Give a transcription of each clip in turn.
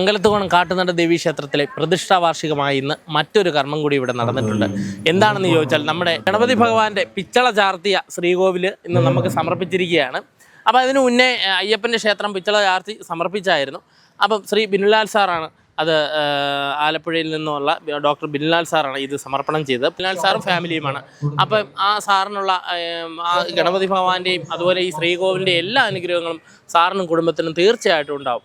മംഗലത്തുകോണം കാട്ടുനട ദേവീ ക്ഷേത്രത്തിലെ പ്രതിഷ്ഠാ വാർഷികമായി ഇന്ന് മറ്റൊരു കർമ്മം കൂടി ഇവിടെ നടന്നിട്ടുണ്ട്. എന്താണെന്ന് ചോദിച്ചാൽ നമ്മുടെ ഗണപതി ഭഗവാന്റെ പിച്ചള ചാർത്തിയ ശ്രീകോവിൽ ഇന്ന് നമുക്ക് സമർപ്പിച്ചിരിക്കുകയാണ്. അപ്പോൾ അതിന് മുന്നേ അയ്യപ്പന്റെ ക്ഷേത്രം പിച്ചള ചാർത്തി സമർപ്പിച്ചായിരുന്നു. അപ്പം ശ്രീ ബിനുലാൽ സാറാണ് അത് ആലപ്പുഴയിൽ നിന്നുള്ള ഡോക്ടർ ബിൻലാൽ സാറാണ് ഇത് സമർപ്പണം ചെയ്തത്. ബിൻലാൽ സാറും ഫാമിലിയുമാണ്. അപ്പം ആ സാറിനുള്ള ആ ഗണപതി ഭഗവാന്റെയും അതുപോലെ ഈ ശ്രീകോവിലിന്റെ എല്ലാ അനുഗ്രഹങ്ങളും സാറിനും കുടുംബത്തിനും തീർച്ചയായിട്ടും ഉണ്ടാവും.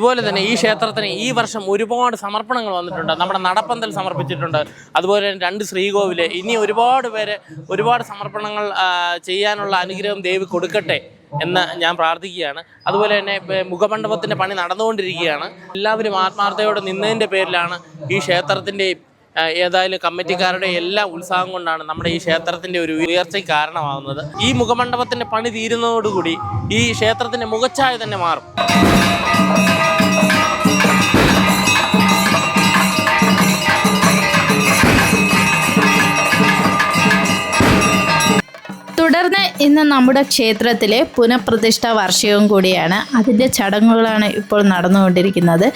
അതുപോലെ തന്നെ ഈ ക്ഷേത്രത്തിന് ഈ വർഷം ഒരുപാട് സമർപ്പണങ്ങൾ വന്നിട്ടുണ്ട്. നമ്മുടെ നടപ്പന്തൽ സമർപ്പിച്ചിട്ടുണ്ട്. അതുപോലെ തന്നെ രണ്ട് ശ്രീകോവിൽ. ഇനി ഒരുപാട് പേര് ഒരുപാട് സമർപ്പണങ്ങൾ ചെയ്യാനുള്ള അനുഗ്രഹം ദേവി കൊടുക്കട്ടെ എന്ന് ഞാൻ പ്രാർത്ഥിക്കുകയാണ്. അതുപോലെ തന്നെ മുഖമണ്ഡപത്തിന്റെ പണി നടന്നുകൊണ്ടിരിക്കുകയാണ്. എല്ലാവരും ആത്മാർത്ഥയോടെ നിന്നതിന്റെ പേരിലാണ് ഈ ക്ഷേത്രത്തിന്റെയും ഏതായാലും കമ്മിറ്റിക്കാരുടെ എല്ലാ ഉത്സാഹം കൊണ്ടാണ് നമ്മുടെ ഈ ക്ഷേത്രത്തിന്റെ ഒരു ഉയർച്ചയ്ക്ക് കാരണമാകുന്നത് ഈ മുഖമണ്ഡപത്തിന്റെ പണി തീരുന്നതോടുകൂടി ഈ ക്ഷേത്രത്തിന്റെ മുഖച്ഛായ തന്നെ മാറും. ഇന്ന് നമ്മുടെ ക്ഷേത്രത്തിലെ പുനഃപ്രതിഷ്ഠ വാർഷികവും കൂടിയാണ്. അതിന്റെ ചടങ്ങുകളാണ് ഇപ്പോൾ നടന്നുകൊണ്ടിരിക്കുന്നത്.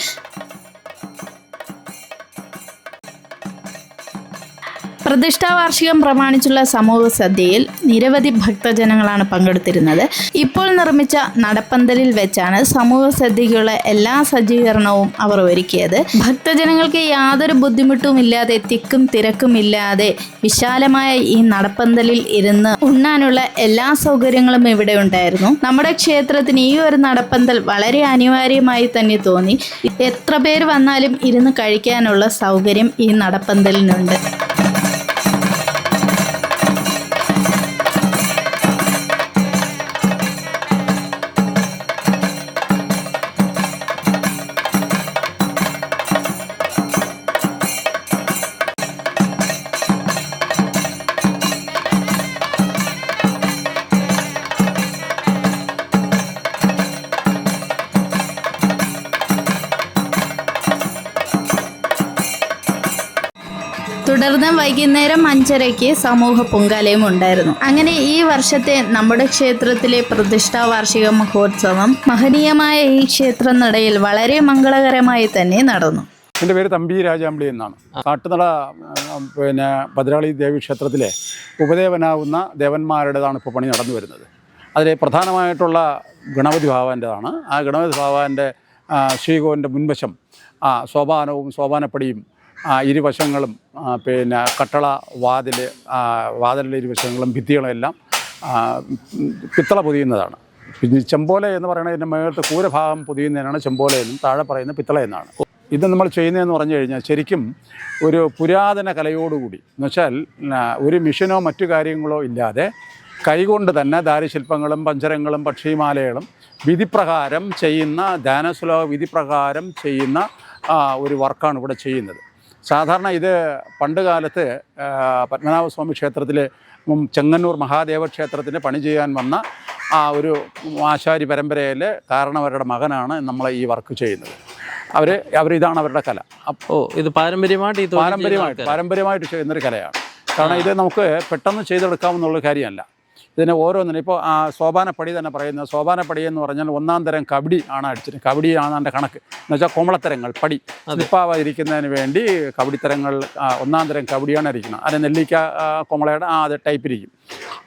പ്രതിഷ്ഠാ വാർഷികം പ്രമാണിച്ചുള്ള സമൂഹ സദ്യയിൽ നിരവധി ഭക്തജനങ്ങളാണ് പങ്കെടുത്തിരുന്നത്. ഇപ്പോൾ നിർമ്മിച്ച നടപ്പന്തലിൽ വെച്ചാണ് സമൂഹ സദ്യയ്ക്കുള്ള എല്ലാ സജ്ജീകരണവും അവർ ഒരുക്കിയത്. ഭക്തജനങ്ങൾക്ക് യാതൊരു ബുദ്ധിമുട്ടും ഇല്ലാതെ തിക്കും തിരക്കും ഇല്ലാതെ വിശാലമായ ഈ നടപ്പന്തലിൽ ഇരുന്ന് ഉണ്ണാനുള്ള എല്ലാ സൗകര്യങ്ങളും ഇവിടെ ഉണ്ടായിരുന്നു. നമ്മുടെ ക്ഷേത്രത്തിന് ഈ ഒരു നടപ്പന്തൽ വളരെ അനിവാര്യമായി തന്നെ തോന്നി. എത്ര പേര് വന്നാലും ഇരുന്ന് കഴിക്കാനുള്ള സൗകര്യം ഈ നടപ്പന്തലിനുണ്ട്. തുടർന്ന് വൈകുന്നേരം അഞ്ചരയ്ക്ക് സമൂഹ പൊങ്കാലയും ഉണ്ടായിരുന്നു. അങ്ങനെ ഈ വർഷത്തെ നമ്മുടെ ക്ഷേത്രത്തിലെ പ്രതിഷ്ഠാ വാർഷിക മഹോത്സവം മഹനീയമായ ഈ ക്ഷേത്രം നടയിൽ വളരെ മംഗളകരമായി തന്നെ നടന്നു. എന്റെ പേര് തമ്പി രാജാമ്പിളി എന്നാണ്. കാട്ടുനട പിന്നെ ഭദ്രാളി ദേവി ക്ഷേത്രത്തിലെ ഉപദേവനാവുന്ന ദേവന്മാരുടേതാണ് ഇപ്പോൾ പണി നടന്നു വരുന്നത്. അതിൽ പ്രധാനമായിട്ടുള്ള ഗണപതി ഭഗവാന്റെതാണ് ആ ഗണപതി ഭാവാന്റെ ശ്രീകോവിന്റെ മുൻവശം ആ സോപാനവും സോപാനപ്പടിയും ആ, ഇരുവശങ്ങളും പിന്നെ കട്ടള വാതിൽ വാതിലിന്റെ ഇരുവശങ്ങളും ഭിത്തികളും എല്ലാം പിത്തള പൊതിയുന്നതാണ്. പിന്നെ ചെമ്പോല എന്ന് പറയുന്നത് ഇതിന്റെ മേളത്തെ കൂരഭാഗം പൊതിയുന്നതിനാണ് ചെമ്പോല എന്നും താഴെ പറയുന്നത് പിത്തള എന്നാണ്. ഇത് നമ്മൾ ചെയ്യുന്നതെന്ന് പറഞ്ഞു കഴിഞ്ഞാൽ ശരിക്കും ഒരു പുരാതന കലയോടുകൂടി. എന്ന് വെച്ചാൽ ഒരു മിഷനോ മറ്റു കാര്യങ്ങളോ ഇല്ലാതെ കൈകൊണ്ട് തന്നെ ദാരിശില്പങ്ങളും പഞ്ചരങ്ങളും പക്ഷിമാലകളും വിധിപ്രകാരം ചെയ്യുന്ന ധ്യാനശ്ലോക വിധിപ്രകാരം ചെയ്യുന്ന ഒരു വർക്കാണ് ഇവിടെ ചെയ്യുന്നത്. സാധാരണ ഇത് പണ്ട് കാലത്ത് പത്മനാഭസ്വാമി ക്ഷേത്രത്തിൽ ചെങ്ങന്നൂർ മഹാദേവ ക്ഷേത്രത്തിന് പണി ചെയ്യാൻ വന്ന ആ ഒരു ആശാരി പരമ്പരയിൽ കാരണവരുടെ മകനാണ് നമ്മൾ ഈ വർക്ക് ചെയ്യുന്നത്. അവർ ഇതാണ് അവരുടെ കല. അപ്പോൾ ഇത് പാരമ്പര്യമായിട്ട് പാരമ്പര്യമായിട്ട് പാരമ്പര്യമായിട്ട് ചെയ്യുന്നൊരു കലയാണ്. കാരണം ഇത് നമുക്ക് പെട്ടെന്ന് ചെയ്തെടുക്കാമെന്നുള്ള കാര്യമല്ല. ഇതിന് ഓരോന്നിനും ഇപ്പോൾ ആ സോപാനപ്പടി തന്നെ പറയുന്നത്. സോപാനപ്പടി എന്ന് പറഞ്ഞാൽ ഒന്നാം തരം കബഡി ആണ് അടിച്ചത് കബഡിയാണ് അതിന്റെ കണക്ക്. എന്ന് വെച്ചാൽ കോമളത്തരങ്ങൾ പടി. സ്ലിപ്പാവാതിരിക്കുന്നതിന് വേണ്ടി കബഡിത്തരങ്ങൾ ഒന്നാം തരം കബഡിയാണ് അടിക്കുന്നത് അതിന് നെല്ലിക്ക കോമളയുടെ ആ അത് ടൈപ്പ് ഇരിക്കും.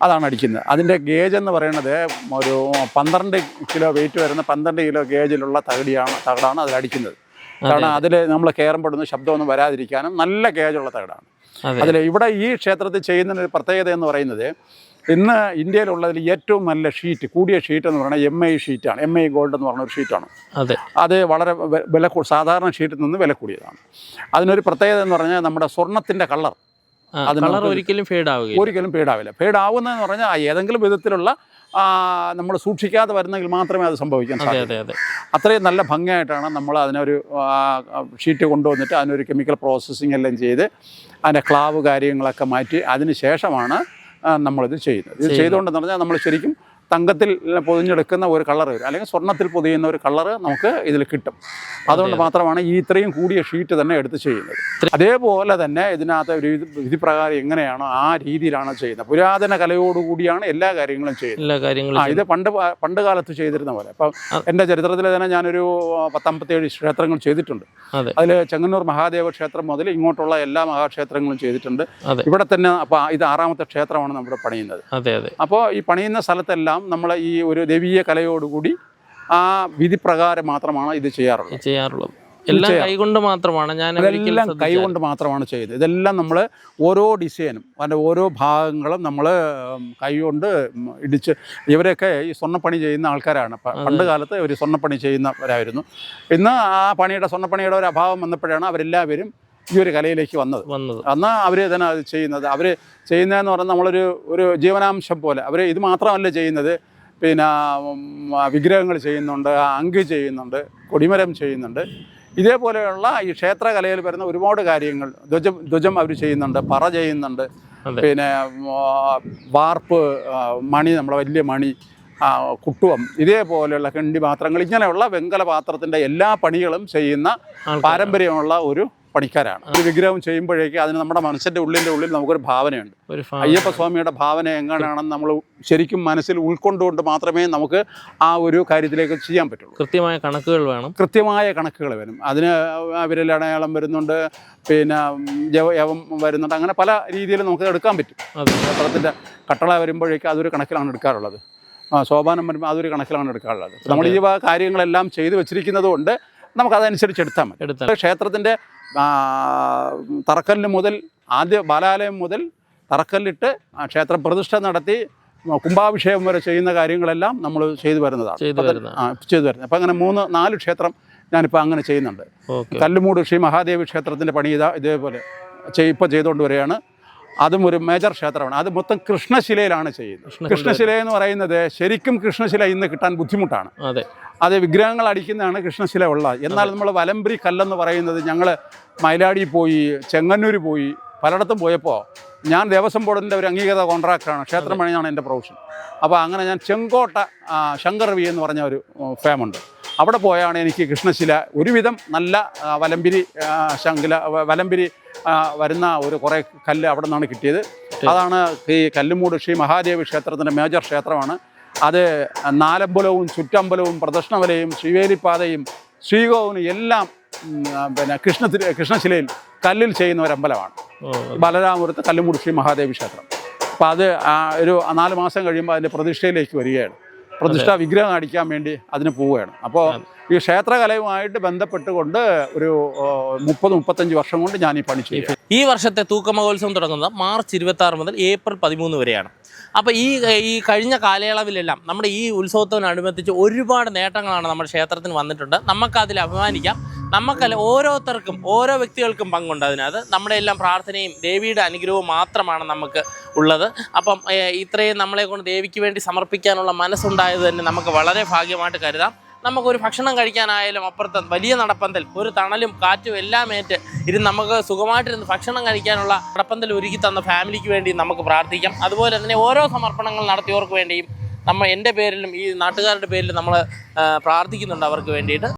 അതാണ് അടിക്കുന്നത്. അതിന്റെ ഗേജ് എന്ന് പറയുന്നത് ഒരു പന്ത്രണ്ട് കിലോ വെയിറ്റ് വരുന്ന പന്ത്രണ്ട് കിലോ ഗേജിലുള്ള തകടിയാണ് തകടാണ് അതിൽ അടിക്കുന്നത്. കാരണം അതിൽ നമ്മൾ കയറുമ്പോഴൊന്നും ശബ്ദമൊന്നും വരാതിരിക്കാനും നല്ല ഗേജുള്ള തകടാണ്. അതെ. അതിൽ ഇവിടെ ഈ ക്ഷേത്രത്തിൽ ചെയ്യുന്നതിന് ഒരു പ്രത്യേകത എന്ന് പറയുന്നത് ഇന്ന് ഇന്ത്യയിലുള്ളതിൽ ഏറ്റവും നല്ല ഷീറ്റ് കൂടിയ ഷീറ്റ് എന്ന് പറയുന്നത് എം ഐ ഷീറ്റാണ് എം ഐ ഗോൾഡ് എന്ന് പറഞ്ഞ ഒരു ഷീറ്റാണ് അതെ. അത് വളരെ വില സാധാരണ ഷീറ്റിൽ നിന്ന് വില കൂടിയതാണ്. അതിനൊരു പ്രത്യേകത എന്ന് പറഞ്ഞാൽ നമ്മുടെ സ്വർണത്തിന്റെ കളർ കളർ ഒരിക്കലും ഫേഡ് ആവുകയില്ല. ഒരിക്കലും ഫേഡ് ആവില്ല. ഫേഡ് ആവുന്നതെന്ന് പറഞ്ഞാൽ ഏതെങ്കിലും വിധത്തിലുള്ള നമ്മൾ സൂക്ഷിക്കാതെ വരുന്നെങ്കിൽ മാത്രമേ അത് സംഭവിക്കാൻ സാധ്യത അത്രയും നല്ല ഭംഗിയായിട്ടാണ് നമ്മൾ അതിനൊരു ഷീറ്റ് കൊണ്ടുവന്നിട്ട് അതിനൊരു കെമിക്കൽ പ്രോസസ്സിംഗ് എല്ലാം ചെയ്ത് അതിന്റെ ക്ലാവ് കാര്യങ്ങളൊക്കെ മാറ്റി അതിന് ശേഷമാണ് നമ്മളിത് ചെയ്യുന്നത് ഇത്. ചെയ്തുകൊണ്ടെന്ന് പറഞ്ഞാൽ നമ്മൾ ശരിക്കും തങ്കത്തിൽ പൊതിഞ്ഞെടുക്കുന്ന ഒരു കളർ വരും. അല്ലെങ്കിൽ സ്വർണത്തിൽ പൊതിയുന്ന ഒരു കളർ നമുക്ക് ഇതിൽ കിട്ടും. അതുകൊണ്ട് മാത്രമാണ് ഈ ഇത്രയും കൂടിയ ഷീറ്റ് തന്നെ എടുത്ത് ചെയ്യുന്നത്. അതേപോലെ തന്നെ ഇതിനകത്ത് ഒരു വിധി- പ്രകാരം എങ്ങനെയാണോ ആ രീതിയിലാണ് ചെയ്യുന്നത്. പുരാതന കലയോടുകൂടിയാണ് എല്ലാ കാര്യങ്ങളും ചെയ്യുന്നത്. എല്ലാ കാര്യങ്ങളും ആ ഇത് പണ്ട് പണ്ട് കാലത്ത് ചെയ്തിരുന്ന പോലെ. അപ്പം എന്റെ ചരിത്രത്തിൽ തന്നെ ഞാനൊരു പത്തമ്പത്തേഴ് ക്ഷേത്രങ്ങൾ ചെയ്തിട്ടുണ്ട്. അതെ. അതിൽ ചെങ്ങന്നൂർ മഹാദേവ ക്ഷേത്രം മുതൽ ഇങ്ങോട്ടുള്ള എല്ലാ മഹാക്ഷേത്രങ്ങളും ചെയ്തിട്ടുണ്ട്. ഇവിടെ തന്നെ അപ്പം ഇത് ആറാമത്തെ ക്ഷേത്രമാണ് നമ്മുടെ പണിയുന്നത്. അപ്പോൾ ഈ പണിയുന്ന സ്ഥലത്തെല്ലാം നമ്മൾ ഈ ഒരു ദൈവീയ കലയോടുകൂടി ആ വിധി പ്രകാരം മാത്രമാണ് ഇത് ചെയ്യാറുള്ളത്. ചെയ്യാറുള്ളത്. എല്ലാം കൈകൊണ്ട് മാത്രമാണ് ഞാൻ ഇതെല്ലാം. കൈകൊണ്ട് മാത്രമാണ് ചെയ്യുന്നത് ഇതെല്ലാം നമ്മൾ ഓരോ ഡിസൈനും അതിന്റെ ഓരോ ഭാഗങ്ങളും നമ്മൾ കൈകൊണ്ട് ഇടിച്ച് ഇവരൊക്കെ ഈ സ്വർണപ്പണി ചെയ്യുന്ന ആൾക്കാരാണ്. പണ്ട് കാലത്ത് ഇവർ സ്വർണപ്പണി ചെയ്യുന്നവരായിരുന്നു. ഇന്ന് ആ പണിയുടെ സ്വർണപ്പണിയുടെ ഒരു അഭാവം വന്നപ്പോഴാണ് അവരെല്ലാവരും ഈ ഒരു കലയിലേക്ക് വന്നത്. വന്നത്. എന്നാൽ അവർ തന്നെ അത് ചെയ്യുന്നത്. അവർ ചെയ്യുന്നതെന്ന് പറഞ്ഞാൽ നമ്മളൊരു ഒരു ജീവനാംശം പോലെ. അവർ ഇത് മാത്രമല്ല ചെയ്യുന്നത്. പിന്നെ വിഗ്രഹങ്ങൾ ചെയ്യുന്നുണ്ട് അങ്ക് ചെയ്യുന്നുണ്ട് കൊടിമരം ചെയ്യുന്നുണ്ട്. ഇതേപോലെയുള്ള ഈ ക്ഷേത്രകലയിൽ വരുന്ന ഒരുപാട് കാര്യങ്ങൾ ധ്വജം ധ്വജം അവർ ചെയ്യുന്നുണ്ട് പറ ചെയ്യുന്നുണ്ട്. പിന്നെ വാർപ്പ് മണി നമ്മുടെ വലിയ മണി കുട്ടുവം ഇതേപോലെയുള്ള കിണ്ടി പാത്രങ്ങൾ ഇങ്ങനെയുള്ള വെങ്കല പാത്രത്തിന്റെ എല്ലാ പണികളും ചെയ്യുന്ന. പാരമ്പര്യമുള്ള ഒരു പണിക്കാരാണ് ഒരു വിഗ്രഹം ചെയ്യുമ്പോഴേക്ക് അതിന് നമ്മുടെ മനസ്സിന്റെ ഉള്ളിന്റെ ഉള്ളിൽ നമുക്കൊരു ഭാവനയുണ്ട്. ഒരു ഫാ- അയ്യപ്പ സ്വാമിയുടെ ഭാവന എങ്ങനെയാണെന്ന് നമ്മൾ ശരിക്കും മനസ്സിൽ ഉൾക്കൊണ്ടുകൊണ്ട് മാത്രമേ നമുക്ക് ആ ഒരു കാര്യത്തിലേക്ക് ചെയ്യാൻ പറ്റുള്ളൂ. കൃത്യമായ കണക്കുകൾ വേണം. കൃത്യമായ കണക്കുകൾ വരും അതിന് വിരലടയാളം വരുന്നുണ്ട് പിന്നെ ജവ യവം വരുന്നുണ്ട് അങ്ങനെ പല രീതിയിൽ നമുക്ക് എടുക്കാൻ പറ്റും. പത്രത്തിന്റെ കട്ടള വരുമ്പോഴേക്കും അതൊരു കണക്കിലാണ് എടുക്കാറുള്ളത്. ആ സോപാനം വരുമ്പോൾ അതൊരു കണക്കിലാണ് എടുക്കാറുള്ളത്. നമ്മൾ ഈ കാര്യങ്ങളെല്ലാം ചെയ്തു വെച്ചിരിക്കുന്നത് കൊണ്ട് നമുക്കതനുസരിച്ച് എടുത്താൽ മതി. എടുത്താൽ ക്ഷേത്രത്തിന്റെ തറക്കല്ല് മുതൽ ആദ്യ ബാലാലയം മുതൽ തറക്കല്ലിട്ട് ആ ക്ഷേത്ര പ്രതിഷ്ഠ നടത്തി കുംഭാഭിഷേകം വരെ ചെയ്യുന്ന കാര്യങ്ങളെല്ലാം നമ്മൾ ചെയ്തു വരുന്നതാണ്. ചെയ്തു വരുന്നത്. അപ്പം അങ്ങനെ മൂന്ന് നാല് ക്ഷേത്രം ഞാനിപ്പോൾ അങ്ങനെ ചെയ്യുന്നുണ്ട്. കല്ലുമൂട് ശ്രീ മഹാദേവി ക്ഷേത്രത്തിന്റെ പണി ഇതാ ഇതേപോലെ ഇപ്പോൾ ചെയ്തുകൊണ്ട് വരികയാണ്. അതും ഒരു മേജർ ക്ഷേത്രമാണ്. അത് മൊത്തം കൃഷ്ണശിലയിലാണ് ചെയ്യുന്നത്. കൃഷ്ണശില. എന്ന് പറയുന്നത് ശരിക്കും കൃഷ്ണശില ഇന്ന് കിട്ടാൻ ബുദ്ധിമുട്ടാണ്. അതെ. അത് വിഗ്രഹങ്ങൾ അടിക്കുന്നതാണ് കൃഷ്ണശില ഉള്ളത്. എന്നാൽ നമ്മൾ വലംബ്രി കല്ലെന്ന് പറയുന്നത് ഞങ്ങൾ മയിലാടി പോയി ചെങ്ങന്നൂർ പോയി പലയിടത്തും പോയപ്പോൾ ഞാൻ ദേവസ്വം ബോർഡിന്റെ ഒരു അംഗീകൃത കോൺട്രാക്ടറാണ് ക്ഷേത്രം പണിയാണ് എന്റെ പ്രൊഫഷൻ അപ്പോൾ അങ്ങനെ ഞാൻ ചെങ്കോട്ട ശങ്കർവി ശങ്കർ വി എന്ന് പറഞ്ഞ ഒരു ഫേമുണ്ട് അവിടെ പോയാണ് എനിക്ക് കൃഷ്ണശില ഒരുവിധം നല്ല വലമ്പിരി ശങ്കില വ- വലംപിരി ആ, വരുന്ന ഒരു കുറേ കല്ല് അവിടെ നിന്നാണ് കിട്ടിയത്. അതാണ് ഈ കല്ലുമൂട് ശ്രീ മഹാദേവി ക്ഷേത്രത്തിന്റെ മേജർ ക്ഷേത്രമാണ്. അത് നാലമ്പലവും ചുറ്റമ്പലവും പ്രദക്ഷിണവലയും ശ്രീവേലിപ്പാതയും ശ്രീകോവിനും എല്ലാം പിന്നെ കൃഷ്ണത്തിൽ കൃഷ്ണശിലയിൽ കല്ലിൽ ചെയ്യുന്ന ഒരു അമ്പലമാണ് ബലരാമപുരത്ത് കല്ലുമൂട് ശ്രീ മഹാദേവി ക്ഷേത്രം. അപ്പോൾ അത് ഒരു നാല് മാസം കഴിയുമ്പോൾ അതിന്റെ പ്രതിഷ്ഠയിലേക്ക് വരികയാണ്. പ്രതിഷ്ഠ വിഗ്രഹം അടിക്കാൻ വേണ്ടി അതിന് പോവുകയാണ്. അപ്പോൾ ഈ ക്ഷേത്രകലയുമായിട്ട് ബന്ധപ്പെട്ടുകൊണ്ട് ഒരു മുപ്പത് മുപ്പത്തഞ്ച് വർഷം കൊണ്ട് ഞാൻ ഈ പണി ചെയ്യും ഈ വർഷത്തെ തൂക്കമഹോത്സവം തുടങ്ങുന്നത് മാർച്ച് ഇരുപത്തി ആറ് മുതൽ ഏപ്രിൽ പതിമൂന്ന് വരെയാണ്. അപ്പോൾ ഈ ഈ കഴിഞ്ഞ കാലയളവിലെല്ലാം നമ്മുടെ ഈ ഉത്സവത്തോടനുബന്ധിച്ച് ഒരുപാട് നേട്ടങ്ങളാണ് നമ്മുടെ ക്ഷേത്രത്തിന് വന്നിട്ടുണ്ട്. നമുക്കതിൽ അഭിമാനിക്കാം. നമുക്കല്ല ഓരോരുത്തർക്കും ഓരോ വ്യക്തികൾക്കും പങ്കുണ്ട് അതിനകത്ത്. നമ്മുടെ എല്ലാം പ്രാർത്ഥനയും ദേവിയുടെ അനുഗ്രഹവും മാത്രമാണ് നമുക്ക് ഉള്ളത്. അപ്പം ഇത്രയും നമ്മളെ കൊണ്ട് ദേവിക്ക് വേണ്ടി സമർപ്പിക്കാനുള്ള മനസ്സുണ്ടായത് തന്നെ നമുക്ക് വളരെ ഭാഗ്യമായിട്ട് കരുതാം. നമുക്കൊരു ഭക്ഷണം കഴിക്കാനായാലും അപ്പുറത്ത് വലിയ നടപ്പന്തൽ ഒരു തണലും കാറ്റും എല്ലാം ഏറ്റ് ഇരുന്ന് നമുക്ക് സുഖമായിട്ടിരുന്ന് ഭക്ഷണം കഴിക്കാനുള്ള നടപ്പന്തൽ ഒരുക്കി തന്ന ഫാമിലിക്ക് വേണ്ടി നമുക്ക് പ്രാർത്ഥിക്കാം. അതുപോലെ തന്നെ ഓരോ സമർപ്പണങ്ങൾ നടത്തിയവർക്ക് വേണ്ടിയും നമ്മൾ എന്റെ പേരിലും ഈ നാട്ടുകാരുടെ പേരിലും നമ്മൾ പ്രാർത്ഥിക്കുന്നുണ്ട് അവർക്ക് വേണ്ടിയിട്ട്.